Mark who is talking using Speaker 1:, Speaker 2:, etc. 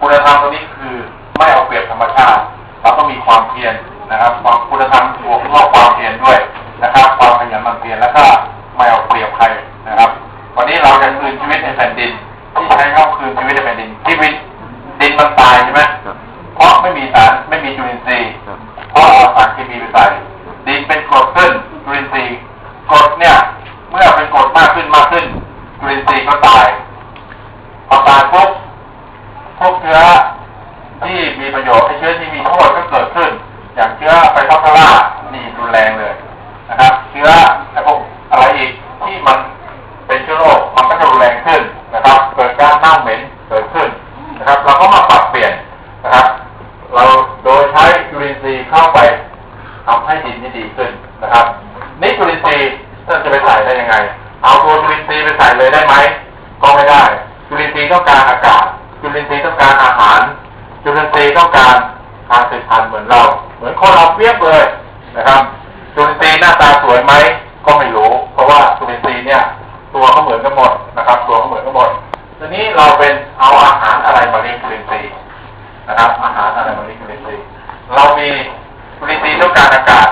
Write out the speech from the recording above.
Speaker 1: คุณธรรมตัวนี้คือไม่เอาเปรียบธรรมชาติ เราต้องมีความเพียรนะครับความคุณธรรมบวกรอบความเพียรด้วยนะครับ ความขยันหมั่นเพียรแล้วก็ไม่เอาเปรียบใครนะครับ วันนี้เราจะคืนชีวิตในแผ่นดิน ที่ใช้คำว่าคืนชีวิตในแผ่นดินที่วิตดินมันตายใช่ไหมเพราะไม่มีสารไม่มีจุลินทรีย์เพราะเอาสารเคมีไปใส่ดินเป็นกรดขึ้นจุลินทรีย์กรดเนี่ย เมื่อเป็นกรดมากขึ้นมากขึ้นจุลินทรีย์ก็ตายพอตายปุ๊บ พวกเชื้อที่มีประโยชน์ไอ้เชื้อที่มีโทษก็เกิดขึ้น อย่างเชื้อไฟทอปทาร่านี่รุนแรงเลยนะครับเชื้อไอ้พวกอะไรอีกที่มันเป็นเชื้อโรคมันก็จะรุนแรงขึ้นนะครับ เกิดการเน่าเหม็นเกิดขึ้นนะครับ เราก็มาปรับเปลี่ยนนะครับ เราโดยใช้จุลินทรีย์เข้าไปทำให้ดินที่ดีขึ้นนะครับนี่จุลินทรีย์เราจะไปใส่ได้ยังไง เอาตัวจุลินทรีย์ไปใส่เลยได้ไหมก็ไม่ได้จุลินทรีย์ต้องการอากาศ จุลินทรีย์ต้องการอาหาร จุลินทรีย์ต้องการการสืบพันธุ์เหมือนเรา เหมือนคนเราเปรียบเลยนะครับจุลินทรีย์หน้าตาสวยไหมก็ไม่รู้ เพราะว่าจุลินทรีย์เนี่ย ตัวเขาเหมือนกันหมดนะครับ ตัวเขาเหมือนกันหมดทีนี้เราเป็นเอาอาหารอะไรมาเลี้ยงจุลินทรีย์นะครับ อาหารอะไรมาเลี้ยงจุลินทรีย์เรามีจุลินทรีย์ต้องการอากาศ